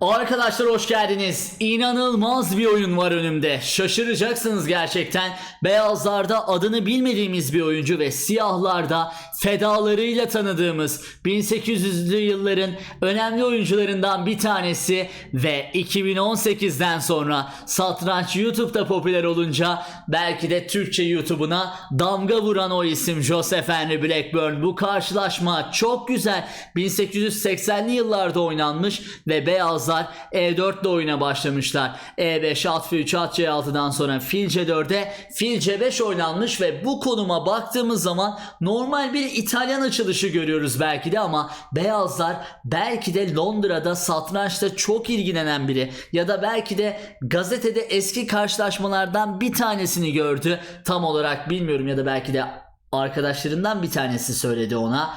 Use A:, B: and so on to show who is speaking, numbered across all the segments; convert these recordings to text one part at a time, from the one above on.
A: Arkadaşlar hoş geldiniz. İnanılmaz bir oyun var önümde. Şaşıracaksınız gerçekten. Beyazlarda adını bilmediğimiz bir oyuncu ve siyahlarda fedalarıyla tanıdığımız 1800'lü yılların önemli oyuncularından bir tanesi ve 2018'den sonra satranç YouTube'da popüler olunca belki de Türkçe YouTube'una damga vuran o isim Joseph Henry Blackburn. Bu karşılaşma çok güzel. 1880'li yıllarda oynanmış ve beyazlar E4 ile oyuna başlamışlar. E5, at F3, at C6'dan sonra fil C4'e fil C5 oynanmış ve bu konuma baktığımız zaman normal bir İtalyan açılışı görüyoruz belki de ama beyazlar belki de Londra'da satrançta çok ilgilenen biri ya da belki de gazetede eski karşılaşmalardan bir tanesini gördü. Tam olarak bilmiyorum ya da belki de arkadaşlarından bir tanesi söyledi ona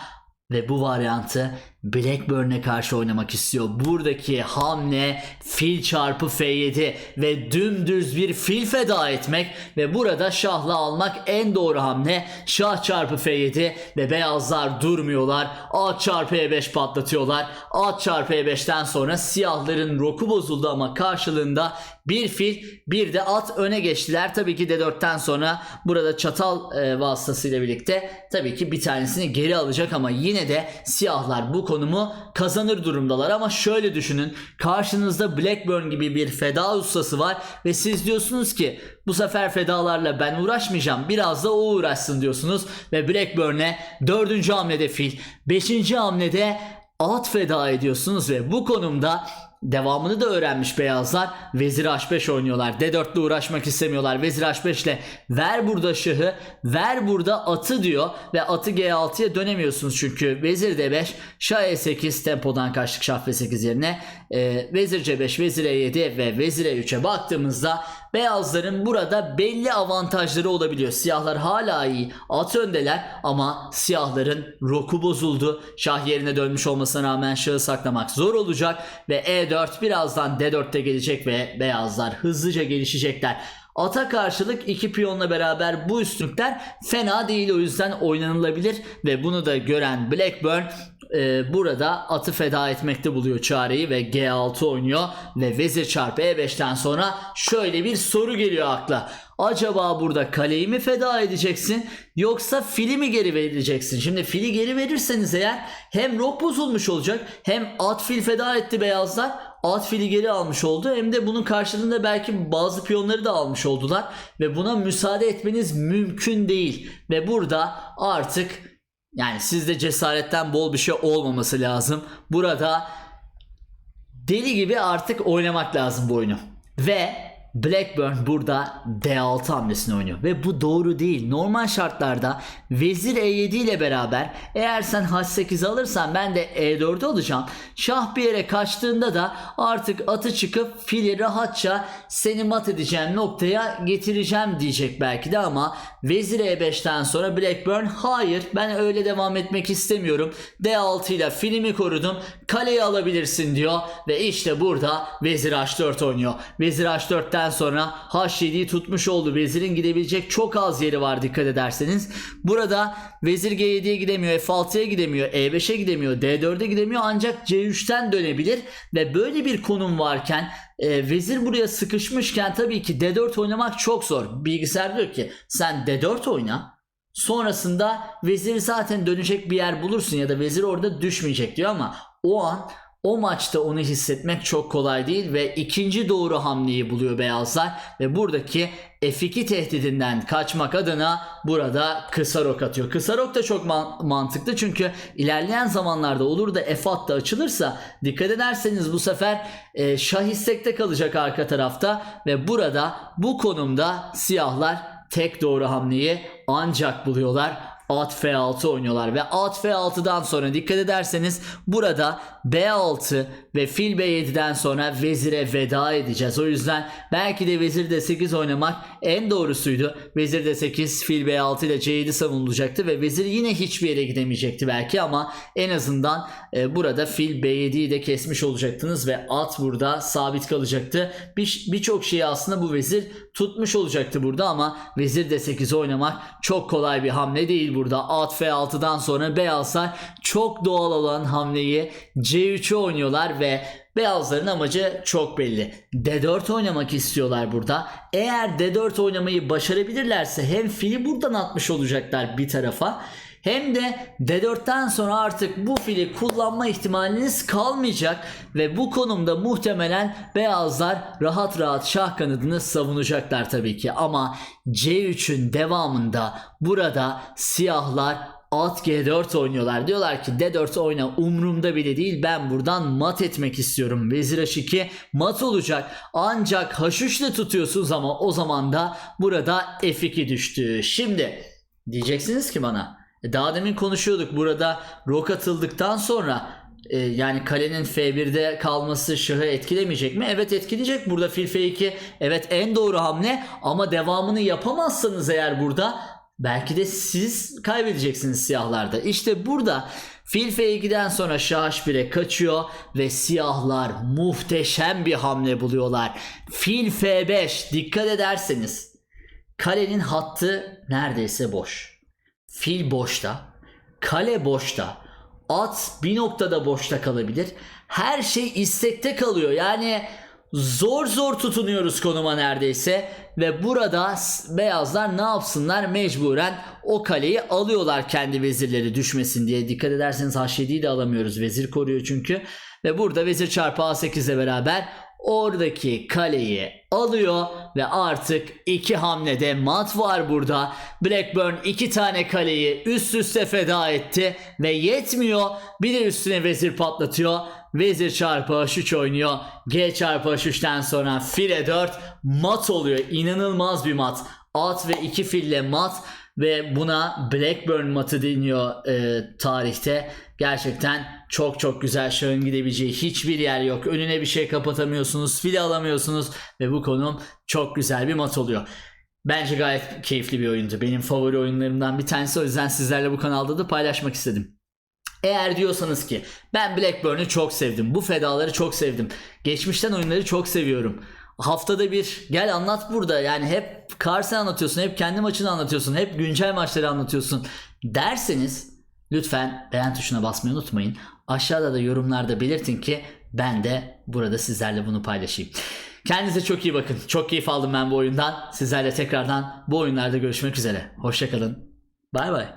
A: ve bu varyantı Blackburn'e karşı oynamak istiyor. Buradaki hamle fil çarpı F7 ve dümdüz bir fil feda etmek ve burada şahla almak en doğru hamle. Şah çarpı F7 ve beyazlar durmuyorlar. At çarpı E5 patlatıyorlar. At çarpı E5'ten sonra siyahların roku bozuldu ama karşılığında bir fil bir de at öne geçtiler. Tabii ki D4'ten sonra burada çatal e, vasıtasıyla birlikte tabii ki bir tanesini geri alacak ama yine de siyahlar bu konumu kazanır durumdalar. Ama şöyle düşünün. Karşınızda Blackburn gibi bir feda ustası var ve siz diyorsunuz ki bu sefer fedalarla ben uğraşmayacağım biraz da o uğraşsın diyorsunuz ve Blackburn'e dördüncü hamlede fil beşinci hamlede at feda ediyorsunuz ve bu konumda Devamını da öğrenmiş beyazlar. Vezir H5 oynuyorlar. D4 ile uğraşmak istemiyorlar. Vezir H5 ile ver burada şahı, ver burada atı diyor ve atı G6'ya dönemiyorsunuz çünkü Vezir D5, Şah E8 tempodan kaçtık Şah F8 yerine. Ee, vezir C5, Vezir E7 ve Vezir E3'e baktığımızda beyazların burada belli avantajları olabiliyor. Siyahlar hala iyi. At öndeler ama siyahların roku bozuldu. Şah yerine dönmüş olmasına rağmen şahı saklamak zor olacak ve E4 birazdan D4'te gelecek ve beyazlar hızlıca gelişecekler. Ata karşılık iki piyonla beraber bu üstünlükler fena değil o yüzden oynanılabilir ve bunu da gören Blackburn e, burada atı feda etmekte buluyor çareyi ve G6 oynuyor ve vezir çarpı E5'ten sonra şöyle bir soru geliyor akla. Acaba burada kaleyi mi feda edeceksin yoksa fili mi geri vereceksin? Şimdi fili geri verirseniz eğer hem rok bozulmuş olacak hem at fil feda etti beyazlar at fili geri almış oldu hem de bunun karşılığında belki bazı piyonları da almış oldular ve buna müsaade etmeniz mümkün değil ve burada artık yani sizde cesaretten bol bir şey olmaması lazım. Burada deli gibi artık oynamak lazım bu oyunu. Ve Blackburn burada D6 hamlesini oynuyor ve bu doğru değil. Normal şartlarda vezir E7 ile beraber eğer sen H8 alırsan ben de E4'ü alacağım. Şah bir yere kaçtığında da artık atı çıkıp fili rahatça seni mat edeceğim noktaya getireceğim diyecek belki de ama vezir E5'ten sonra Blackburn hayır ben öyle devam etmek istemiyorum. D6 ile filimi korudum. Kaleyi alabilirsin diyor ve işte burada vezir H4 oynuyor. Vezir H4'ten sonra H7'yi tutmuş oldu. Vezirin gidebilecek çok az yeri var dikkat ederseniz. Burada vezir G7'ye gidemiyor, F6'ya gidemiyor, E5'e gidemiyor, D4'e gidemiyor ancak C3'ten dönebilir ve böyle bir konum varken e, vezir buraya sıkışmışken tabii ki D4 oynamak çok zor. Bilgisayar diyor ki sen D4 oyna. Sonrasında vezir zaten dönecek bir yer bulursun ya da vezir orada düşmeyecek diyor ama o an o maçta onu hissetmek çok kolay değil ve ikinci doğru hamleyi buluyor beyazlar ve buradaki F2 tehdidinden kaçmak adına burada kısa rok atıyor. Kısa rok da çok man- mantıklı çünkü ilerleyen zamanlarda olur da F at da açılırsa dikkat ederseniz bu sefer e, şah istekte kalacak arka tarafta ve burada bu konumda siyahlar tek doğru hamleyi ancak buluyorlar. At F6 oynuyorlar ve at F6'dan sonra dikkat ederseniz burada B6 ve fil B7'den sonra vezire veda edeceğiz. O yüzden belki de vezir D8 oynamak en doğrusuydu. Vezir D8 fil B6 ile C7 savunulacaktı ve vezir yine hiçbir yere gidemeyecekti belki ama en azından e, burada fil B7'yi de kesmiş olacaktınız ve at burada sabit kalacaktı. Bir- Birçok şeyi aslında bu vezir tutmuş olacaktı burada ama vezir D8 oynamak çok kolay bir hamle değil burada. Burada at F6'dan sonra beyazlar çok doğal olan hamleyi C3'e oynuyorlar ve beyazların amacı çok belli. D4 oynamak istiyorlar burada. Eğer D4 oynamayı başarabilirlerse hem fili buradan atmış olacaklar bir tarafa hem de D4'ten sonra artık bu fili kullanma ihtimaliniz kalmayacak ve bu konumda muhtemelen beyazlar rahat rahat şah kanadını savunacaklar tabii ki ama C3'ün devamında burada siyahlar at G4 oynuyorlar. Diyorlar ki D4 oyna umurumda bile değil ben buradan mat etmek istiyorum. Vezir H2 mat olacak ancak H3 ile tutuyorsunuz ama o zaman da burada F2 düştü. Şimdi diyeceksiniz ki bana daha demin konuşuyorduk burada rok atıldıktan sonra e, yani kalenin F1'de kalması şahı etkilemeyecek mi? Evet etkileyecek. Burada fil F2 evet en doğru hamle ama devamını yapamazsanız eğer burada belki de siz kaybedeceksiniz siyahlarda. İşte burada fil F2'den sonra şah H1'e kaçıyor ve siyahlar muhteşem bir hamle buluyorlar. Fil F5 dikkat ederseniz kalenin hattı neredeyse boş. Fil boşta, kale boşta, at bir noktada boşta kalabilir. Her şey istekte kalıyor. Yani zor zor tutunuyoruz konuma neredeyse ve burada beyazlar ne yapsınlar mecburen o kaleyi alıyorlar kendi vezirleri düşmesin diye. Dikkat ederseniz H7'yi de alamıyoruz. Vezir koruyor çünkü. Ve burada vezir çarpı A8 ile beraber oradaki kaleyi alıyor ve artık iki hamlede mat var burada. Blackburn iki tane kaleyi üst üste feda etti ve yetmiyor. Bir de üstüne vezir patlatıyor. Vezir çarpı H3 oynuyor. G çarpı H3'ten sonra file 4 mat oluyor. İnanılmaz bir mat. At ve iki fille mat ve buna Blackburn matı deniyor e, tarihte. Gerçekten çok çok güzel şahın gidebileceği hiçbir yer yok. Önüne bir şey kapatamıyorsunuz, file alamıyorsunuz ve bu konum çok güzel bir mat oluyor. Bence gayet keyifli bir oyundu. Benim favori oyunlarımdan bir tanesi. O yüzden sizlerle bu kanalda da paylaşmak istedim. Eğer diyorsanız ki ben Blackburn'u çok sevdim. Bu fedaları çok sevdim. Geçmişten oyunları çok seviyorum. Haftada bir gel anlat burada. Yani hep Kars'ı anlatıyorsun. Hep kendi maçını anlatıyorsun. Hep güncel maçları anlatıyorsun. Derseniz lütfen beğen tuşuna basmayı unutmayın. Aşağıda da yorumlarda belirtin ki ben de burada sizlerle bunu paylaşayım. Kendinize çok iyi bakın. Çok keyif aldım ben bu oyundan. Sizlerle tekrardan bu oyunlarda görüşmek üzere. Hoşçakalın. Bay bay.